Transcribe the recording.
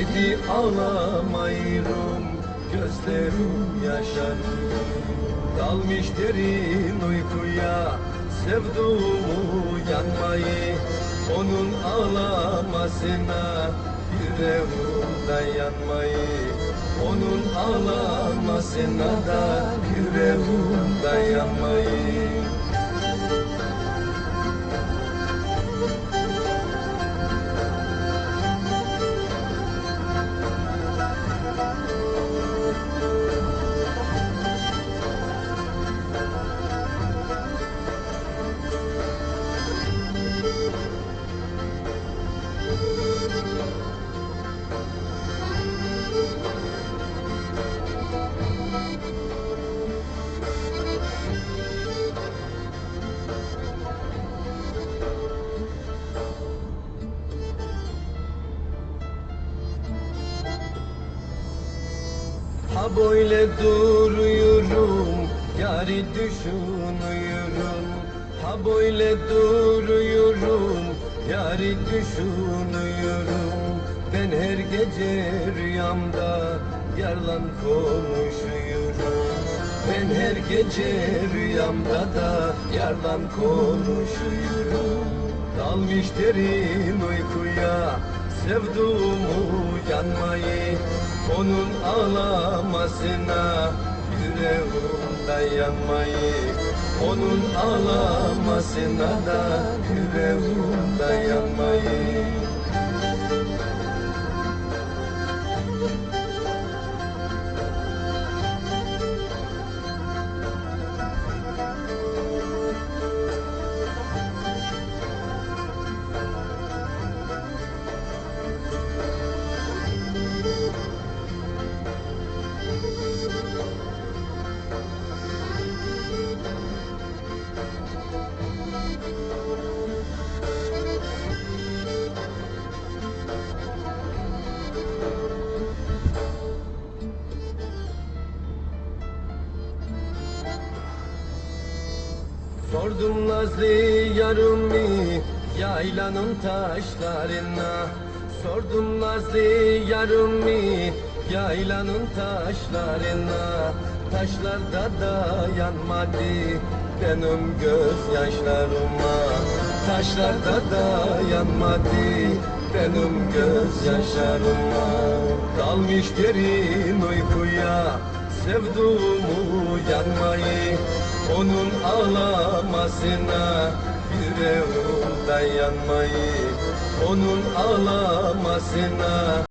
Dedi ağlamayırım gözlerim yaşar Dalmış derin uykuya sevduğumu yanmayı Onun ağlamasına yüreğim dayanmayı Onun ağlamasına da yüreğim dayanmayı Ha böyle duruyorum Yari düşünüyorum. Ha böyle duruyorum Yari düşünüyorum. Ben her gece rüyamda Yarlan konuşuyorum. Ben her gece rüyamda da Yarlan konuşuyorum. Dalmış derin uykuya Sevduğumu Onun ağlamasına Yüreğim dayanmayı Onun ağlamasına da Yüreğim Sordum nazlı yarımı yaylanın taşlarına? Sordum nazlı yarımı yaylanın taşlarına? Taşlarda dayanmadı benim gözyaşlarıma Taşlarda dayanmadı benim gözyaşlarıma Dalmış derin uykuya sevduğumu yanmayı onun ağlamasına yüreğim dayanmayı Onun ağlamasına